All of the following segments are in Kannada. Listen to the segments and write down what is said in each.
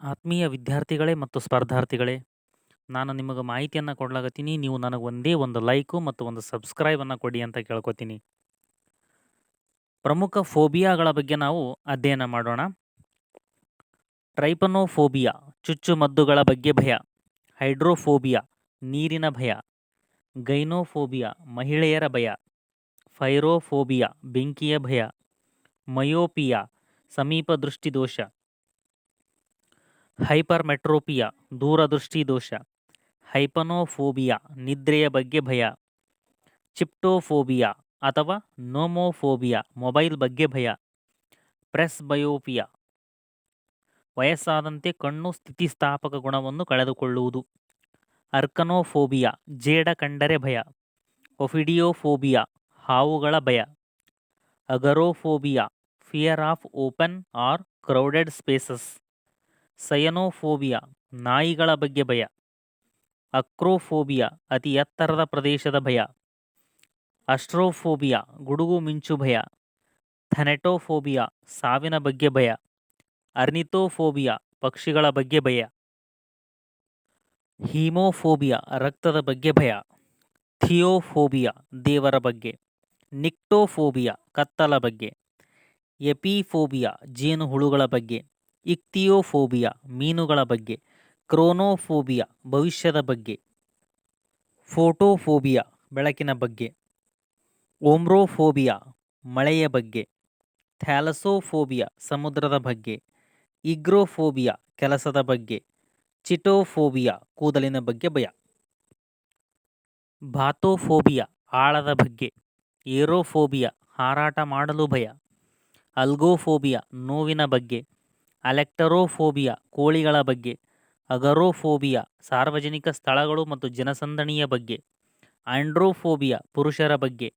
ಆತ್ಮೀಯ ವಿದ್ಯಾರ್ಥಿಗಳೇ ಮತ್ತು ಸ್ಪರ್ಧಾರ್ಥಿಗಳೇ, ನಾನು ನಿಮಗೆ ಮಾಹಿತಿಯನ್ನು ಕೊಡ್ಲಾಗತ್ತೀನಿ ನೀವು ನನಗೆ ಒಂದೇ ಒಂದು ಲೈಕು ಮತ್ತು ಒಂದು ಸಬ್ಸ್ಕ್ರೈಬನ್ನು ಕೊಡಿ ಅಂತ ಕೇಳ್ಕೊತೀನಿ. ಪ್ರಮುಖ ಫೋಬಿಯಾಗಳ ಬಗ್ಗೆ ನಾವು ಅಧ್ಯಯನ ಮಾಡೋಣ. ಟ್ರೈಪನೋಫೋಬಿಯಾ ಚುಚ್ಚುಮದ್ದುಗಳ ಬಗ್ಗೆ ಭಯ. ಹೈಡ್ರೋಫೋಬಿಯಾ, ನೀರಿನ ಭಯ. ಗೈನೋಫೋಬಿಯಾ, ಮಹಿಳೆಯರ ಭಯ. ಫೈರೋಫೋಬಿಯಾ, ಬೆಂಕಿಯ ಭಯ. ಮಯೋಪಿಯಾ ಸಮೀಪ ದೃಷ್ಟಿ ದೋಷ ಹೈಪರ್ಮೆಟ್ರೋಪಿಯಾ ದೂರದೃಷ್ಟಿ ದೋಷ ಹೈಪನೋಫೋಬಿಯಾ, ನಿದ್ರೆಯ ಬಗ್ಗೆ ಭಯ, ಚಿಪ್ಟೋಫೋಬಿಯಾ ಅಥವಾ ನೋಮೋಫೋಬಿಯಾ, ಮೊಬೈಲ್ ಬಗ್ಗೆ ಭಯ ಪ್ರೆಸ್ ಬಯೋಪಿಯಾ ವಯಸ್ಸಾದಂತೆ ಕಣ್ಣು ಸ್ಥಿತಿಸ್ಥಾಪಕ ಗುಣವನ್ನು ಕಳೆದುಕೊಳ್ಳುವುದು, ಅರ್ಕನೋಫೋಬಿಯಾ, ಜೇಡ ಕಂಡರೆ ಭಯ, ಒಫಿಡಿಯೋಫೋಬಿಯಾ, ಹಾವುಗಳ ಭಯ, agoraphobia, fear of open or crowded spaces. Cynophobia, ನಾಯಿಗಳ ಬಗ್ಗೆ ಭಯ. ಅಕ್ರೋಫೋಬಿಯಾ, ಅತಿ ಎತ್ತರದ ಪ್ರದೇಶದ ಭಯ. ಅಸ್ಟ್ರೋಫೋಬಿಯಾ, ಗುಡುಗು ಮಿಂಚು ಭಯ. ಥನೆಟೋಫೋಬಿಯಾ, ಸಾವಿನ ಬಗ್ಗೆ ಭಯ. ಅರ್ನಿತೋಫೋಬಿಯಾ ಪಕ್ಷಿಗಳ ಬಗ್ಗೆ ಭಯ. ಹೀಮೋಫೋಬಿಯಾ, ರಕ್ತದ ಬಗ್ಗೆ ಭಯ. ಥಿಯೋಫೋಬಿಯಾ, ದೇವರ ಬಗ್ಗೆ. ನಿಕ್ಟೋಫೋಬಿಯಾ, ಕತ್ತಲ ಬಗ್ಗೆ. ಎಪಿಫೋಬಿಯಾ, ಜೇನುಹುಳುಗಳ ಬಗ್ಗೆ. ಇಕ್ತಿಯೋಫೋಬಿಯಾ ಮೀನುಗಳ ಬಗ್ಗೆ, ಕ್ರೋನೋಫೋಬಿಯಾ ಭವಿಷ್ಯದ ಬಗ್ಗೆ, ಫೋಟೋಫೋಬಿಯಾ ಬೆಳಕಿನ ಬಗ್ಗೆ ಓಮ್ರೋಫೋಬಿಯಾ ಮಳೆಯ ಬಗ್ಗೆ ಥ್ಯಾಲಸೋಫೋಬಿಯಾ ಸಮುದ್ರದ ಬಗ್ಗೆ, ಇಗ್ರೋಫೋಬಿಯಾ ಕೆಲಸದ ಬಗ್ಗೆ, ಚಿಟೋಫೋಬಿಯಾ ಕೂದಲಿನ ಬಗ್ಗೆ ಭಯ. ಬಾತೋಫೋಬಿಯಾ ಆಳದ ಬಗ್ಗೆ, ಏರೋಫೋಬಿಯಾ ಹಾರಾಟ ಮಾಡಲು ಭಯ. ಅಲ್ಗೋಫೋಬಿಯಾ ನೋವಿನ ಬಗ್ಗೆ ಅಲೆಕ್ಟರೋಫೋಬಿಯಾ ಕೋಳಿಗಳ ಬಗ್ಗೆ, ಅಗರೋಫೋಬಿಯಾ ಸಾರ್ವಜನಿಕ ಸ್ಥಳಗಳು ಮತ್ತು ಜನಸಂದಣಿಯ ಬಗ್ಗೆ, ಆಂಡ್ರೋಫೋಬಿಯಾ ಪುರುಷರ ಬಗ್ಗೆ,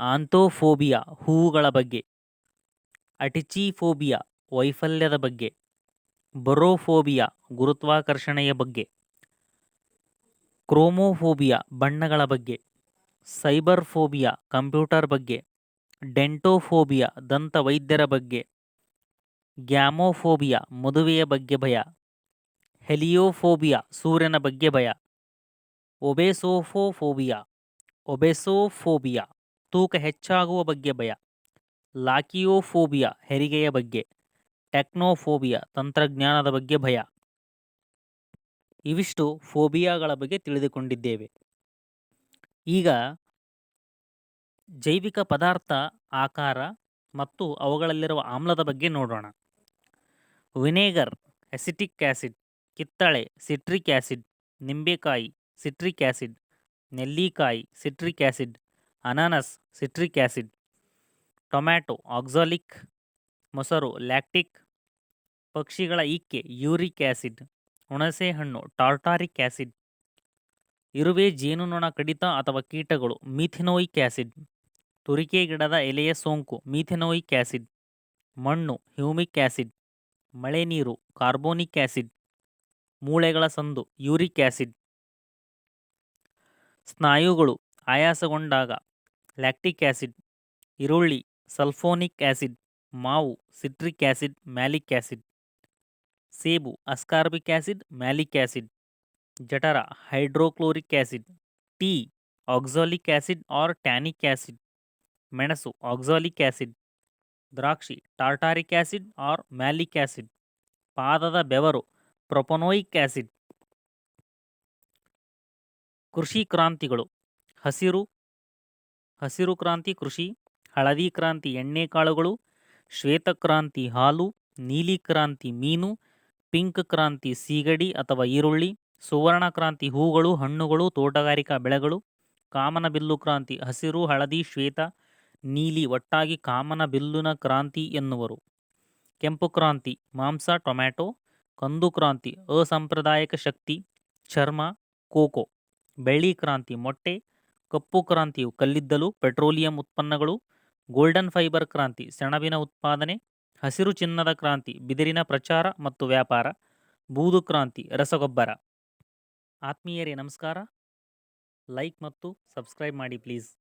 ಆಂಥೋಫೋಬಿಯಾ ಹೂವುಗಳ ಬಗ್ಗೆ, ಅಟಿಚಿಫೋಬಿಯಾ ವೈಫಲ್ಯದ ಬಗ್ಗೆ, ಬರೋಫೋಬಿಯಾ ಗುರುತ್ವಾಕರ್ಷಣೆಯ ಬಗ್ಗೆ, ಕ್ರೋಮೋಫೋಬಿಯಾ ಬಣ್ಣಗಳ ಬಗ್ಗೆ, ಸೈಬರ್ಫೋಬಿಯಾ ಕಂಪ್ಯೂಟರ್ ಬಗ್ಗೆ, ಡೆಂಟೋಫೋಬಿಯಾ ದಂತ ವೈದ್ಯರ ಬಗ್ಗೆ ಗ್ಯಾಮೋಫೋಬಿಯಾ, ಮದುವೆಯ ಬಗ್ಗೆ ಭಯ. ಹೆಲಿಯೋಫೋಬಿಯಾ, ಸೂರ್ಯನ ಬಗ್ಗೆ ಭಯ. ಒಬೆಸೋಫೋಫೋಬಿಯಾ, ಒಬೆಸೋಫೋಬಿಯಾ, ತೂಕ ಹೆಚ್ಚಾಗುವ ಬಗ್ಗೆ ಭಯ. ಲಾಕಿಯೋಫೋಬಿಯಾ, ಹೆರಿಗೆಯ ಬಗ್ಗೆ. ಟೆಕ್ನೋಫೋಬಿಯಾ, ತಂತ್ರಜ್ಞಾನದ ಬಗ್ಗೆ ಭಯ. ಇವಿಷ್ಟು ಫೋಬಿಯಾಗಳ ಬಗ್ಗೆ ತಿಳಿದುಕೊಂಡಿದ್ದೇವೆ. ಈಗ ಜೈವಿಕ ಪದಾರ್ಥ ಆಕಾರ ಮತ್ತು ಅವುಗಳಲ್ಲಿರುವ ಆಮ್ಲದ ಬಗ್ಗೆ ನೋಡೋಣ. ವಿನೇಗರ್ ಎಸಿಟಿಕ್ ಆ್ಯಸಿಡ್ ಕಿತ್ತಳೆ, ಸಿಟ್ರಿಕ್ ಆ್ಯಸಿಡ್ ನಿಂಬೆಕಾಯಿ, ಸಿಟ್ರಿಕ್ ಆ್ಯಸಿಡ್ ನೆಲ್ಲಿಕಾಯಿ, ಸಿಟ್ರಿಕ್ ಆ್ಯಸಿಡ್ ಅನಾನಸ್, ಸಿಟ್ರಿಕ್ ಆ್ಯಸಿಡ್ ಟೊಮ್ಯಾಟೊ, ಆಕ್ಸಾಲಿಕ್, ಮೊಸರು, ಲ್ಯಾಕ್ಟಿಕ್ ಪಕ್ಷಿಗಳ ಇಕ್ಕೆ ಯೂರಿಕ್ ಆ್ಯಸಿಡ್ ಹುಣಸೆಹಣ್ಣು ಟಾರ್ಟಾರಿಕ್ ಆ್ಯಸಿಡ್ ಇರುವೆ, ಜೇನುನೊಣ ಕಡಿತ ಅಥವಾ ಕೀಟಗಳು, ಮೀಥಿನೋಯಿಕ್ ಆ್ಯಸಿಡ್ ತುರಿಕೆ ಗಿಡದ ಎಲೆಯ ಸೋಂಕು, ಮೀಥೆನೋಯಿಕ್ ಆ್ಯಸಿಡ್ ಮಣ್ಣು, ಹ್ಯೂಮಿಕ್ ಆ್ಯಸಿಡ್ ಮಳೆ ನೀರು, ಕಾರ್ಬೋನಿಕ್ ಆ್ಯಸಿಡ್ ಮೂಳೆಗಳ ಸಂದು, ಯೂರಿಕ್ ಆ್ಯಸಿಡ್ ಸ್ನಾಯುಗಳು, ಆಯಾಸಗೊಂಡಾಗ, ಲ್ಯಾಕ್ಟಿಕ್ ಆ್ಯಸಿಡ್ ಈರುಳ್ಳಿ, ಸಲ್ಫೋನಿಕ್ ಆ್ಯಸಿಡ್ ಮಾವು, ಸಿಟ್ರಿಕ್ ಆ್ಯಸಿಡ್ ಮ್ಯಾಲಿಕ್ ಆ್ಯಸಿಡ್ ಸೇಬು, ಅಸ್ಕಾರ್ಬಿಕ್ ಆ್ಯಸಿಡ್ ಮ್ಯಾಲಿಕ್ ಆ್ಯಸಿಡ್ ಜಠರ, hydrochloric acid tea, oxalic acid or tannic acid ಮೆಣಸು, ಆಕ್ಸಾಲಿಕ್ ಆ್ಯಸಿಡ್ ದ್ರಾಕ್ಷಿ tartaric acid or malic acid ಪಾದದ ಬೆವರು ಪ್ರೊಪೊನೋಯಿಕ್ ಆ್ಯಸಿಡ್ ಕೃಷಿ ಕ್ರಾಂತಿಗಳು, ಹಸಿರು ಹಸಿರು ಕ್ರಾಂತಿ ಕೃಷಿ, ಹಳದಿ ಕ್ರಾಂತಿ ಎಣ್ಣೆ ಕಾಳುಗಳು ಶ್ವೇತಕ್ರಾಂತಿ ಹಾಲು, ನೀಲಿ ಕ್ರಾಂತಿ ಮೀನು, ಪಿಂಕ್ ಕ್ರಾಂತಿ ಸೀಗಡಿ ಅಥವಾ ಈರುಳ್ಳಿ, ಸುವರ್ಣ ಕ್ರಾಂತಿ ಹೂಗಳು, ಹಣ್ಣುಗಳು, ತೋಟಗಾರಿಕಾ ಬೆಳೆಗಳು, ಕಾಮನಬಿಲ್ಲು ಕ್ರಾಂತಿ ಹಸಿರು, ಹಳದಿ, ಶ್ವೇತ ನೀಲಿ ಒಟ್ಟಾಗಿ ಕಾಮನ ಬಿಲ್ಲುನ ಕ್ರಾಂತಿ ಎನ್ನುವರು. ಕೆಂಪು ಕ್ರಾಂತಿ, ಮಾಂಸ, ಟೊಮ್ಯಾಟೊ, ಕಂದು ಕ್ರಾಂತಿ, ಅಸಾಂಪ್ರದಾಯಿಕ ಶಕ್ತಿ, ಚರ್ಮ, ಕೋಕೋ. ಬೆಳ್ಳಿ ಕ್ರಾಂತಿ, ಮೊಟ್ಟೆ, ಕಪ್ಪು ಕ್ರಾಂತಿಯು ಕಲ್ಲಿದ್ದಲು, ಪೆಟ್ರೋಲಿಯಂ ಉತ್ಪನ್ನಗಳು, ಗೋಲ್ಡನ್ ಫೈಬರ್ ಕ್ರಾಂತಿ, ಸೆಣಬಿನ ಉತ್ಪಾದನೆ, ಹಸಿರು ಚಿನ್ನದ ಕ್ರಾಂತಿ, ಬಿದಿರಿನ ಪ್ರಚಾರ ಮತ್ತು ವ್ಯಾಪಾರ, ಬೂದು ಕ್ರಾಂತಿ, ರಸಗೊಬ್ಬರ. ಆತ್ಮೀಯರೇ, ನಮಸ್ಕಾರ. ಲೈಕ್ ಮತ್ತು ಸಬ್ಸ್ಕ್ರೈಬ್ ಮಾಡಿ ಪ್ಲೀಸ್.